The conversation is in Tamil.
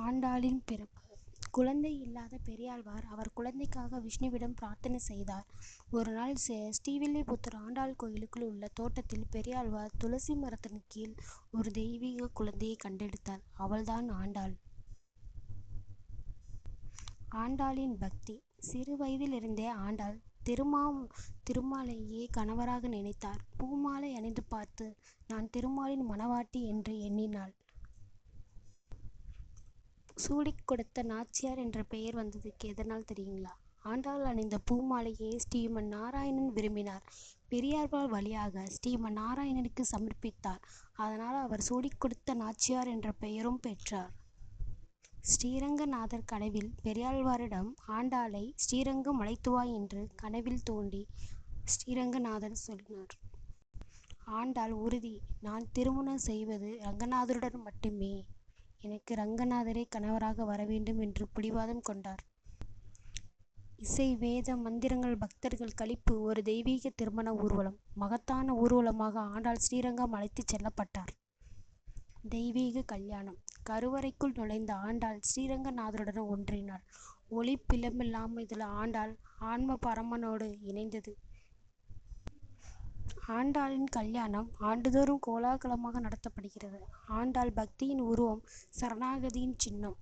ஆண்டாளின் பிறப்பு குழந்தை இல்லாத பெரியாழ்வார் அவர் குழந்தைக்காக விஷ்ணுவிடம் பிரார்த்தனை செய்தார். ஒரு நாள் ஸ்ரீவில்லிபுத்தூர் ஆண்டாள் கோயிலுக்குள் உள்ள தோட்டத்தில் பெரியாழ்வார் துளசி மரத்தின் கீழ் ஒரு தெய்வீக குழந்தையை கண்டெடுத்தார். அவள்தான் ஆண்டாள். ஆண்டாளின் பக்தி சிறு வயதிலிருந்தே ஆண்டாள் திருமா திருமாலையே கணவராக நினைத்தார். பூமாலை அணிந்து பார்த்து நான் திருமாலின் மணவாட்டி என்று எண்ணினாள். சூடிக் கொடுத்த நாச்சியார் என்ற பெயர் வந்ததற்கு எதனால் தெரியுங்களா? ஆண்டாள் அணிந்த பூமாலையை ஸ்ரீமன் நாராயணன் விரும்பினார். பெரியாழ்வார் வழியாக ஸ்ரீமன் நாராயணனுக்கு சமர்ப்பித்தார். அதனால் அவர் சூடிக் கொடுத்த நாச்சியார் என்ற பெயரும் பெற்றார். ஸ்ரீரங்கநாதர் கனவில் பெரியாழ்வாரிடம் ஆண்டாளை ஸ்ரீரங்கம் அழைத்து வா என்று கனவில் தோன்றி ஸ்ரீரங்கநாதர் சொன்னார். ஆண்டாள் உறுதி நான் திருமணம் செய்வது ரங்கநாதருடன் மட்டுமே. எனக்கு ரங்கநாதரே கணவராக வரவேண்டும் என்று பிடிவாதம் கொண்டார். இசை வேத மந்திரங்கள் பக்தர்கள் களிப்பு ஒரு தெய்வீக திருமண ஊர்வலம். மகத்தான ஊர்வலமாக ஆண்டாள் ஸ்ரீரங்கம் அழைத்துச் செல்லப்பட்டார். தெய்வீக கல்யாணம் கருவறைக்குள் நுழைந்த ஆண்டாள் ஸ்ரீரங்கநாதருடன் ஒன்றினாள். ஒளி இதில் ஆண்டாள் ஆன்ம பரமனோடு இணைந்தது. ஆண்டாளின் கல்யாணம் ஆண்டுதோறும் கோலாகலமாக நடத்தப்படுகிறது. ஆண்டாள் பக்தியின் உருவம் சரணாகதியின் சின்னம்.